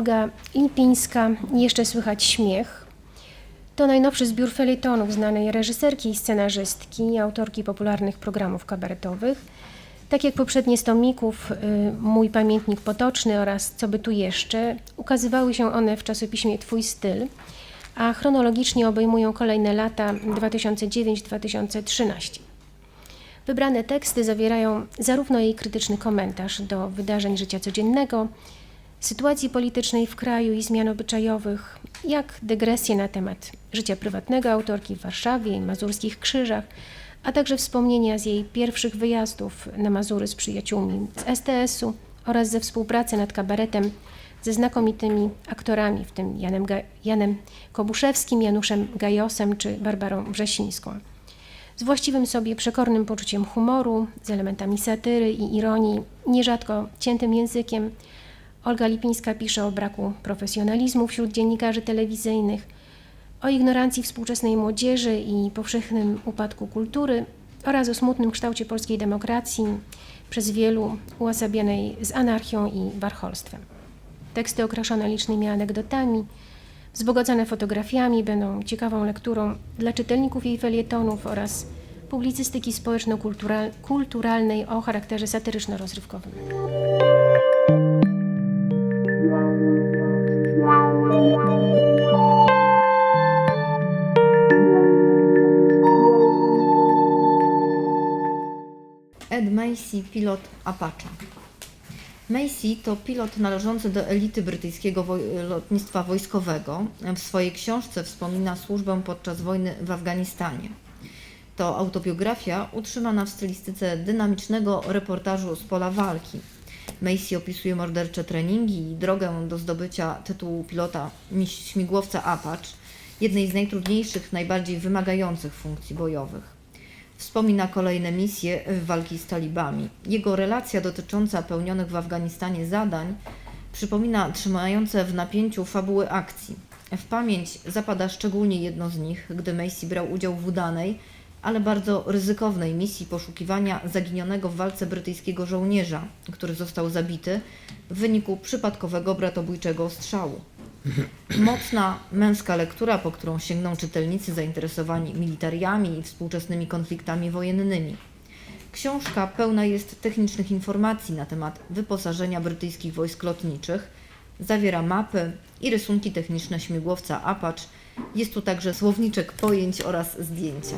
Olga Lipińska, Jeszcze słychać śmiech. To najnowszy zbiór felietonów znanej reżyserki i scenarzystki, autorki popularnych programów kabaretowych. Tak jak poprzednie z tomików, y, Mój pamiętnik potoczny oraz Co by tu jeszcze, ukazywały się one w czasopiśmie Twój styl, a chronologicznie obejmują kolejne lata 2009-2013. Wybrane teksty zawierają zarówno jej krytyczny komentarz do wydarzeń życia codziennego, sytuacji politycznej w kraju i zmian obyczajowych, jak dygresje na temat życia prywatnego autorki w Warszawie i mazurskich krzyżach, a także wspomnienia z jej pierwszych wyjazdów na Mazury z przyjaciółmi z STS-u oraz ze współpracy nad kabaretem ze znakomitymi aktorami, w tym Janem, Ga- Janem Kobuszewskim, Januszem Gajosem czy Barbarą Wrzesińską. Z właściwym sobie przekornym poczuciem humoru, z elementami satyry i ironii, nierzadko ciętym językiem, Olga Lipińska pisze o braku profesjonalizmu wśród dziennikarzy telewizyjnych, o ignorancji współczesnej młodzieży i powszechnym upadku kultury oraz o smutnym kształcie polskiej demokracji, przez wielu uosabianej z anarchią i warcholstwem. Teksty okraszone licznymi anegdotami, wzbogacane fotografiami będą ciekawą lekturą dla czytelników jej felietonów oraz publicystyki społeczno-kulturalnej o charakterze satyryczno-rozrywkowym. Macy, pilot Apache. Macy to pilot należący do elity brytyjskiego lotnictwa wojskowego. W swojej książce wspomina służbę podczas wojny w Afganistanie. To autobiografia utrzymana w stylistyce dynamicznego reportażu z pola walki. Macy opisuje mordercze treningi i drogę do zdobycia tytułu pilota śmigłowca Apache, jednej z najtrudniejszych, najbardziej wymagających funkcji bojowych. Wspomina kolejne misje walki z talibami. Jego relacja dotycząca pełnionych w Afganistanie zadań przypomina trzymające w napięciu fabuły akcji. W pamięć zapada szczególnie jedno z nich, gdy Macy brał udział w udanej, ale bardzo ryzykownej misji poszukiwania zaginionego w walce brytyjskiego żołnierza, który został zabity w wyniku przypadkowego bratobójczego strzału. Mocna męska lektura, po którą sięgną czytelnicy zainteresowani militariami i współczesnymi konfliktami wojennymi. Książka pełna jest technicznych informacji na temat wyposażenia brytyjskich wojsk lotniczych, zawiera mapy i rysunki techniczne śmigłowca Apache. Jest tu także słowniczek pojęć oraz zdjęcia.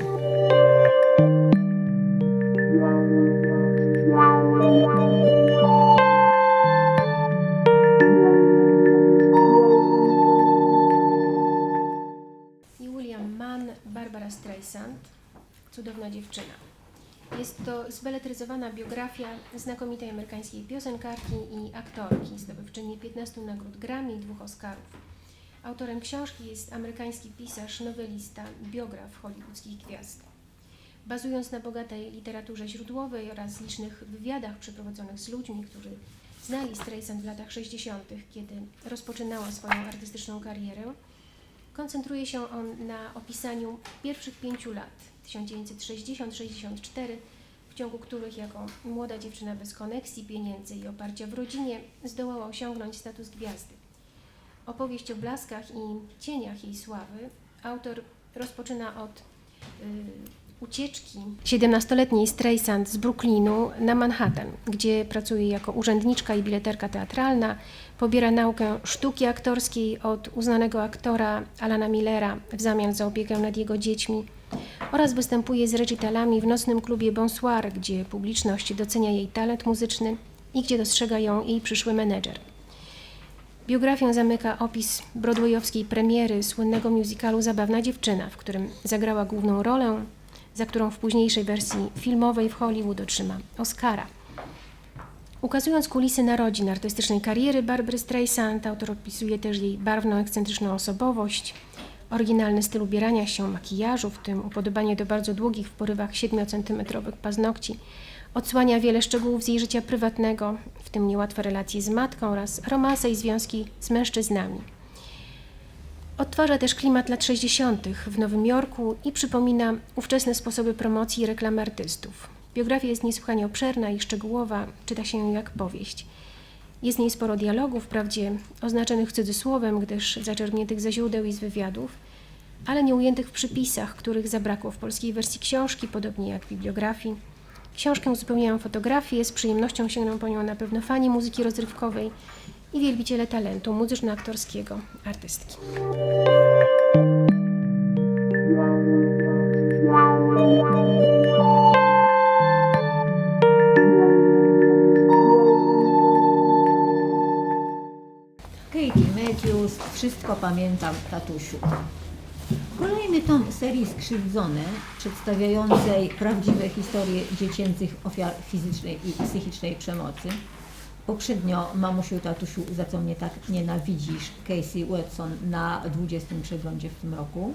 Biografia znakomitej amerykańskiej piosenkarki i aktorki, zdobywczyni 15 nagród Grammy i dwóch Oscarów. Autorem książki jest amerykański pisarz, nowelista, biograf hollywoodzkich gwiazd. Bazując na bogatej literaturze źródłowej oraz licznych wywiadach przeprowadzonych z ludźmi, którzy znali Streisand w latach 60., kiedy rozpoczynała swoją artystyczną karierę, Koncentruje się on na opisaniu pierwszych pięciu lat 1960-64, w ciągu których jako młoda dziewczyna bez koneksji, pieniędzy i oparcia w rodzinie zdołała osiągnąć status gwiazdy. Opowieść o blaskach i cieniach jej sławy autor rozpoczyna od y, ucieczki 17-letniej Streisand z Brooklynu na Manhattan, gdzie pracuje jako urzędniczka i bileterka teatralna, pobiera naukę sztuki aktorskiej od uznanego aktora Alana Millera w zamian za opiekę nad jego dziećmi oraz występuje z recitalami w nocnym klubie Bonsoir, gdzie publiczność docenia jej talent muzyczny i gdzie dostrzega ją jej przyszły menedżer. Biografię zamyka opis broadwayowskiej premiery słynnego musicalu Zabawna dziewczyna, w którym zagrała główną rolę, za którą w późniejszej wersji filmowej w Hollywood otrzyma Oscara. Ukazując kulisy narodzin artystycznej kariery Barbary Streisand, autor opisuje też jej barwną, ekscentryczną osobowość, oryginalny styl ubierania się, makijażu, w tym upodobanie do bardzo długich w porywach 7-centymetrowych paznokci, odsłania wiele szczegółów z jej życia prywatnego, w tym niełatwe relacje z matką oraz romanse i związki z mężczyznami. Odtwarza też klimat lat 60. w Nowym Jorku i przypomina ówczesne sposoby promocji i reklamy artystów. Biografia jest niesłychanie obszerna i szczegółowa, czyta się ją jak powieść. Jest w niej sporo dialogów, wprawdzie oznaczonych cudzysłowem, gdyż zaczerpniętych ze źródeł i z wywiadów, ale nie ujętych w przypisach, których zabrakło w polskiej wersji książki, podobnie jak w bibliografii. Książkę uzupełniają fotografie, z przyjemnością sięgną po nią na pewno fani muzyki rozrywkowej i wielbiciele talentu muzyczno-aktorskiego artystki. Wszystko pamiętam, tatusiu. Kolejny tom serii Skrzywdzone, przedstawiającej prawdziwe historie dziecięcych ofiar fizycznej i psychicznej przemocy. Poprzednio Mamusiu, tatusiu, za co mnie tak nienawidzisz, Casey Watson na 20 przeglądzie w tym roku.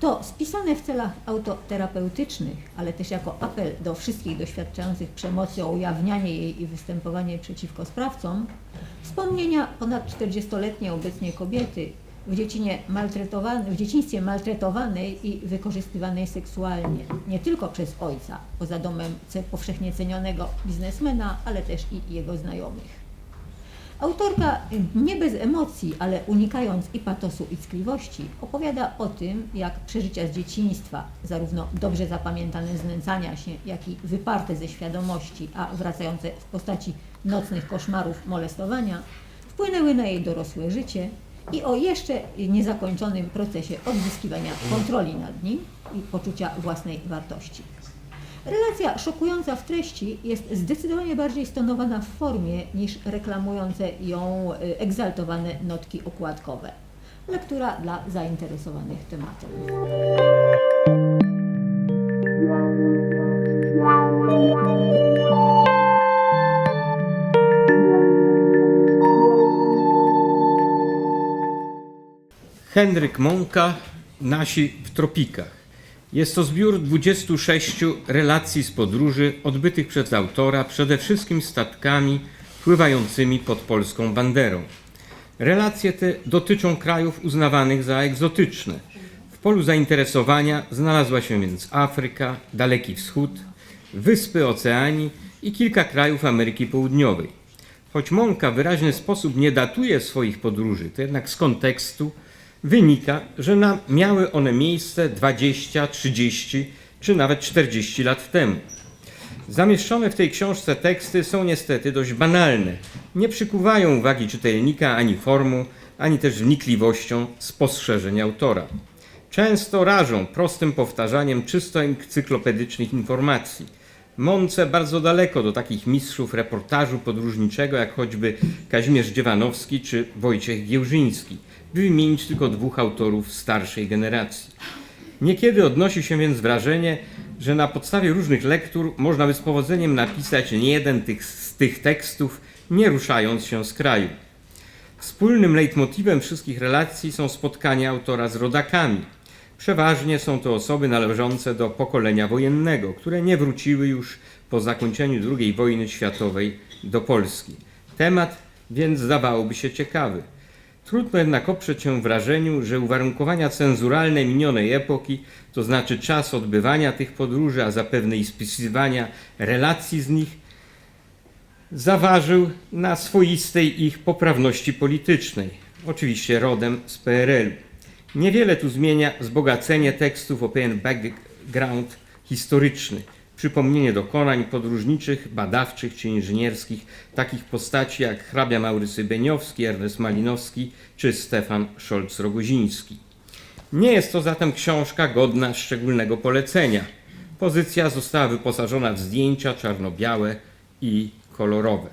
To spisane w celach autoterapeutycznych, ale też jako apel do wszystkich doświadczających przemocy o ujawnianie jej i występowanie przeciwko sprawcom, wspomnienia ponad 40-letniej obecnie kobiety w, dziecinie maltretowanej, w dzieciństwie maltretowanej i wykorzystywanej seksualnie, nie tylko przez ojca, poza domem powszechnie cenionego biznesmena, ale też i jego znajomych. Autorka nie bez emocji, ale unikając i patosu, i ckliwości, opowiada o tym, jak przeżycia z dzieciństwa, zarówno dobrze zapamiętane znęcania się, jak i wyparte ze świadomości, a wracające w postaci nocnych koszmarów molestowania, wpłynęły na jej dorosłe życie i o jeszcze niezakończonym procesie odzyskiwania kontroli nad nim i poczucia własnej wartości. Relacja szokująca w treści jest zdecydowanie bardziej stonowana w formie niż reklamujące ją y, egzaltowane notki okładkowe. Lektura dla zainteresowanych tematem. Henryk Mąka, Nasi w tropikach. Jest to zbiór 26 relacji z podróży odbytych przez autora przede wszystkim statkami pływającymi pod polską banderą. Relacje te dotyczą krajów uznawanych za egzotyczne. W polu zainteresowania znalazła się więc Afryka, Daleki Wschód, wyspy Oceanii i kilka krajów Ameryki Południowej. Choć Mąka w wyraźny sposób nie datuje swoich podróży, to jednak z kontekstu wynika, że na, miały one miejsce 20, 30 czy nawet 40 lat temu. Zamieszczone w tej książce teksty są niestety dość banalne. Nie przykuwają uwagi czytelnika ani formą, ani też wnikliwością spostrzeżeń autora. Często rażą prostym powtarzaniem czysto encyklopedycznych informacji. Mące bardzo daleko do takich mistrzów reportażu podróżniczego, jak choćby Kazimierz Dziewanowski czy Wojciech Giełżyński, by wymienić tylko dwóch autorów starszej generacji. Niekiedy odnosi się więc wrażenie, że na podstawie różnych lektur można by z powodzeniem napisać nie jeden tych, z tych tekstów, nie ruszając się z kraju. Wspólnym leitmotywem wszystkich relacji są spotkania autora z rodakami. Przeważnie są to osoby należące do pokolenia wojennego, które nie wróciły już po zakończeniu II wojny światowej do Polski. Temat więc zdawałoby się ciekawy. Trudno jednak oprzeć się wrażeniu, że uwarunkowania cenzuralne minionej epoki, to znaczy czas odbywania tych podróży, a zapewne i spisywania relacji z nich, zaważył na swoistej ich poprawności politycznej, oczywiście rodem z PRL-u. Niewiele tu zmienia wzbogacenie tekstów o pewien background historyczny, przypomnienie dokonań podróżniczych, badawczych czy inżynierskich takich postaci jak hrabia Maurycy Beniowski, Ernest Malinowski czy Stefan Scholz-Rogoziński. Nie jest to zatem książka godna szczególnego polecenia. Pozycja została wyposażona w zdjęcia czarno-białe i kolorowe.